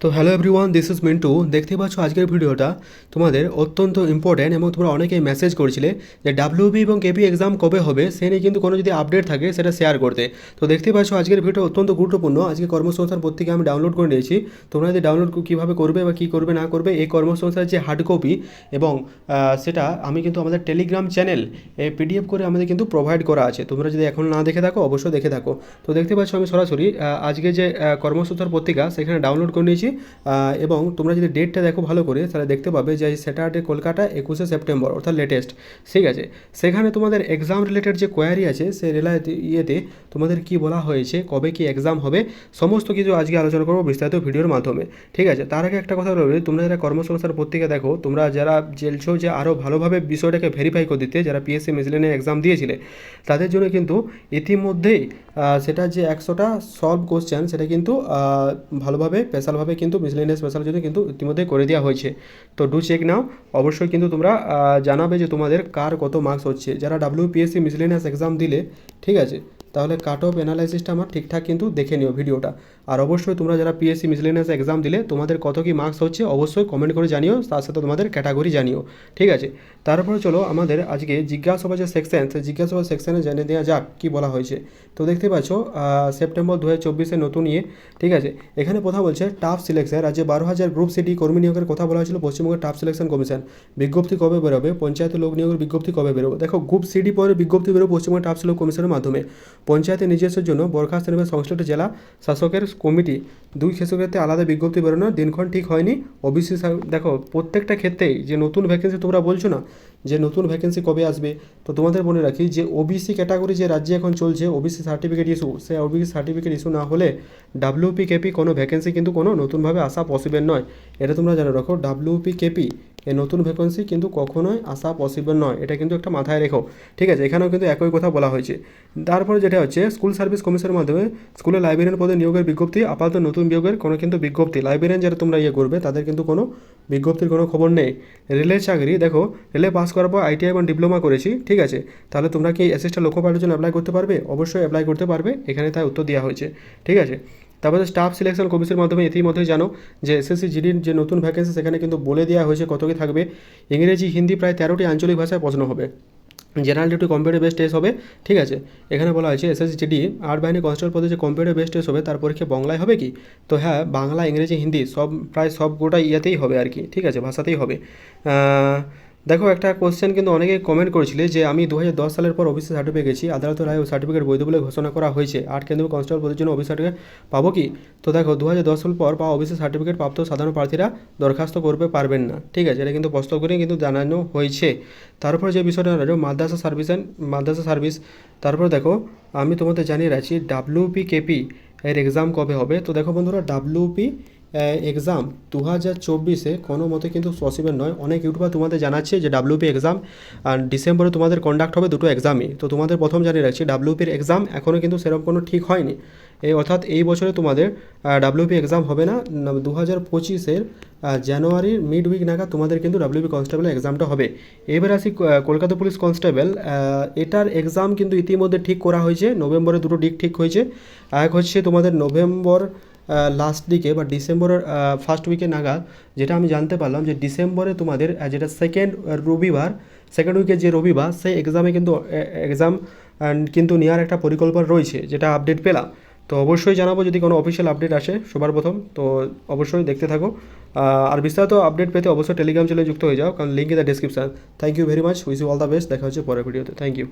তো hello everyone this is Mintu দেখতে পাচ্ছ আজকের ভিডিওটা তোমাদের অত্যন্ত ইম্পর্ট্যান্ট এবং তোমরা অনেকেই মেসেজ করেছিলে যে ডাব্লিউবি এবং কেপি এক্সাম কবে হবে, সে নিয়ে কিন্তু কোনো যদি আপডেট থাকে সেটা শেয়ার করতে। তো দেখতে পাচ্ছ আজকের ভিডিও অত্যন্ত গুরুত্বপূর্ণ। আজকে কর্মসংস্থান পত্রিকা আমি ডাউনলোড করে নিয়েছি। তোমরা যদি ডাউনলোড কীভাবে করবে বা কী করবে, না করবে, এই কর্মসংস্থার যে হার্ড কপি এবং সেটা আমি কিন্তু আমাদের টেলিগ্রাম চ্যানেল পিডিএফ করে আমাদের কিন্তু প্রোভাইড করা আছে। তোমরা যদি এখন না দেখে থাকো, অবশ্যই দেখে থাকো। তো দেখতে পাচ্ছ আমি সরাসরি আজকে যে কর্মসংস্থার পত্রিকা সেখানে ডাউনলোড করে নিয়েছি। এবং তোমরা যদি ডেটটা দেখো ভালো করে, তাহলে দেখতে পাবে যে স্যাটারডে কলকাতা একুশে সেপ্টেম্বর অর্থাৎ লেটেস্ট ঠিক আছে? সেখানে তোমাদের এক্সাম রিলেটেড যে কোয়ারি আছে, সে রিলা ইয়েতে তোমাদের কি বলা হয়েছে, কবে কি এক্সাম হবে, সমস্ত কিছু আজকে আলোচনা করব বিস্তারিত ভিডিওর মাধ্যমে। ঠিক আছে? তার আগে একটা কথা বলব তোমরা যারা কর্মসংস্থান পত্রিকা দেখো, তোমরা যারা জেলছো যে আরও ভালোভাবে বিষয়টাকে ভেরিফাই করে দিতে, যারা পিএসসি মিসলেনে এক্সাম দিয়েছিলে, তাদের জন্য কিন্তু ইতিমধ্যেই সেটা যে একশোটা সলভ কোশ্চেন সেটা কিন্তু ভালোভাবে স্পেশালভাবে কিন্তু মিসলেনিয়াস জন্য কিন্তু ইতিমধ্যে করে দেওয়া হয়েছে। তো ডু চেক নাও। অবশ্যই কিন্তু তোমরা জানাবে যে তোমাদের কার কত মার্কস হচ্ছে। যারা ডাব্লিউপিএসসি মিসলেনিয়াস এক্সাম দিলে, ঠিক আছে? তাহলে কাট অফ অ্যানালাইসিসটা আমার ঠিকঠাক কিন্তু দেখে নিও ভিডিওটা আর অবশ্যই তোমরা যারা পিএসসি মিসলেনিয়াস এক্সাম দিলে, তোমাদের কত কি মার্কস হচ্ছে অবশ্যই কমেন্ট করে জানিও তার সাথে তোমাদের ক্যাটাগরি জানিও। ঠিক আছে? তারপরে চলো আমাদের আজকে জিজ্ঞাসা যে সেকশন সেই জিজ্ঞাসা সেকশনে জেনে দেওয়া যাক, কি বলা হয়েছে। তো দেখতে পাচ্ছ সেপ্টেম্বর দু হাজার চব্বিশে নতুন ইয়ে ঠিক আছে? এখানে কথা বলছে টাফ সিলেকশন রাজ্যে বারো হাজার গ্রুপ সিটি কর্মী নিয়োগের কথা বলা হয়েছিল পশ্চিমবঙ্গের টাফ সিলেকশন কমিশন বিজ্ঞপ্তি কবে বেরোবে? পঞ্চায়েতে লোক নিয়োগের বিজ্ঞপ্তি কবে বেরোবে? দেখো গ্রুপ সিডি পরে বিজ্ঞপ্তি বেরোবে পশ্চিমবঙ্গের টাফ সিলেকশন কমিশনের মাধ্যমে। পঞ্চায়েতে নিজস্বের জন্য বরখাস্ত নেবে সংশ্লিষ্ট জেলা শাসকের কমিটি দুই ক্ষেত্রে আলাদা বিজ্ঞপ্তি বেরোনোর দিনক্ষণ ঠিক হয়নি। ওবিসি দেখো, প্রত্যেকটা ক্ষেত্রেই যে নতুন ভ্যাকেন্সি তোমরা বলছো না যে নতুন ভ্যাকেন্সি কবে আসবে, তো তোমাদের মনে রাখি যে ওবিসি ক্যাটাগরি যে রাজ্যে এখন চলছে ওবিসি সার্টিফিকেট ইস্যু সে ওবিসি সার্টিফিকেট ইস্যু না হলে ডাব্লিউপি কেপি কোনো ভ্যাকেন্সি কিন্তু কোনো নতুনভাবে আসা পসিবল নয়। এটা তোমরা জানো রাখো ডাব্লিউপি কেপি এই নতুন ভ্যাকেন্সি কিন্তু কখনোই আসা পসিবল নয়। এটা কিন্তু একটা মাথায় রেখো। ঠিক আছে, এখানেও কিন্তু একই কথা বলা হয়েছে। তারপরে যেটা হচ্ছে স্কুল সার্ভিস কমিশনের মাধ্যমে স্কুলে লাইব্রেরিয়ান পদে নিয়োগের বিজ্ঞপ্তি, আপাতত নতুন নিয়োগের কোনো কিন্তু বিজ্ঞপ্তি। লাইব্রেরিয়ান যারা তোমরা ইয়ে করবে, তাদের কিন্তু কোনো বিজ্ঞপ্তির কোনো খবর নেই। রেলের চাকরি, দেখো, রেলে পাস করার পর আইটিআই এবং ডিপ্লোমা করেছি, ঠিক আছে? তাহলে তোমরা কি অ্যাসিস্ট্যান্ট লক্ষ্য পাওয়ার জন্য অ্যাপ্লাই করতে পারবে? অবশ্যই অ্যাপ্লাই করতে পারবে। এখানে তাই উত্তর দেওয়া হয়েছে, ঠিক আছে? তারপরে স্টাফ সিলেকশন কমিশনের মাধ্যমে ইতিমধ্যেই জানো যে এসএসসি জিডির যে নতুন ভ্যাকেন্সি সেখানে কিন্তু বলে দেওয়া হয়েছে কত কি থাকবে। ইংরেজি, হিন্দি প্রায় তেরোটি আঞ্চলিক ভাষায় প্রশ্ন হবে। General duty computer base test হবে, ঠিক আছে? এখানে বলা হয়েছে এসএসসি জিডি আর্ট বাহিনী কনস্টেবল পদে যে কম্পিউটার বেস টেস্ট হবে, তার পরীক্ষা বাংলায় হবে কি? তো হ্যাঁ বাংলা, ইংরেজি, হিন্দি সব, প্রায় সব গোটা ইয়েতেই হবে আর কি, ঠিক আছে? ভাষাতেই হবে। দেখো, একটা কোশ্চেন কিন্তু অনেকে কমেন্ট করেছিলে যে আমি দু হাজার দশ সালের পর ওবিসি সার্টিফিকেট গেছি আদালতের রায় ও সার্টিফিকেট বৈধ বলে ঘোষণা করা হয়েছে। আট কেন্দ্র কনস্টেবল পদের জন্য ওবিসি সার্টিফিকেট পাবো কি? তো দেখো দু হাজার দশ সাল পর পাওয়া ওবিসি সার্টিফিকেট প্রাপ্ত সাধারণ প্রার্থীরা দরখাস্ত করতে পারবেন না। ঠিক আছে, এটা কিন্তু প্রস্তাব করে কিন্তু জানানো হয়েছে। তারপর যে বিষয়টা হলো মাদ্রাসা সার্ভিস মাদ্রাসা সার্ভিস তারপর দেখো, আমি তোমাদের জানিয়ে রাখছি ডাব্লিউপি কেপি এর এক্সাম কবে হবে? তো দেখো বন্ধুরা ডাব্লিউপি এক্সাম দু হাজার চব্বিশে কোনো মতে কিন্তু পসিবল নয়। অনেক ইউটিউবার তোমাদের জানাচ্ছে যে ডাব্লিউপি এক্সাম ডিসেম্বরে তোমাদের কন্ডাক্ট হবে দুটো এক্সামই তো তোমাদের প্রথম জানিয়ে রাখছি ডাব্লিউপির এক্সাম এখনও কিন্তু সেরকম কোনো ঠিক হয়নি। এই অর্থাৎ এই বছরে তোমাদের ডাব্লিউপি এক্সাম হবে না। দু হাজার পঁচিশের জানুয়ারির মিড উইক নাগাদ তোমাদের কিন্তু ডাব্লিউপি কনস্টেবল এক্সামটা হবে। এবার আসি কলকাতা পুলিশ কনস্টেবল এটার এক্সাম কিন্তু ইতিমধ্যে ঠিক করা হয়েছে। নভেম্বরে দুটো দিক ঠিক হয়েছে। এক হচ্ছে তোমাদের নভেম্বর লাস্ট দিকে বা ডিসেম্বরের ফার্স্ট উইকে নাগাদ, যেটা আমি জানতে পারলাম যে ডিসেম্বরে তোমাদের যেটা সেকেন্ড রবিবার সেকেন্ড উইকে যে রবিবার, সেই এক্সামে কিন্তু এক্সাম কিন্তু নেওয়ার একটা পরিকল্পনা রয়েছে, যেটা আপডেট পেলাম। তো অবশ্যই জানাব যদি কোনো অফিসিয়াল আপডেট আসে সবার প্রথম, তো অবশ্যই দেখতে থাকো। আর বিস্তারিত আপডেট পেতে অবশ্যই টেলিগ্রাম চ্যানেলে যুক্ত হয়ে যাও, কারণ link in the description thank you very much wish you all the best দেখা হচ্ছে পরের ভিডিওতে থ্যাংক ইউ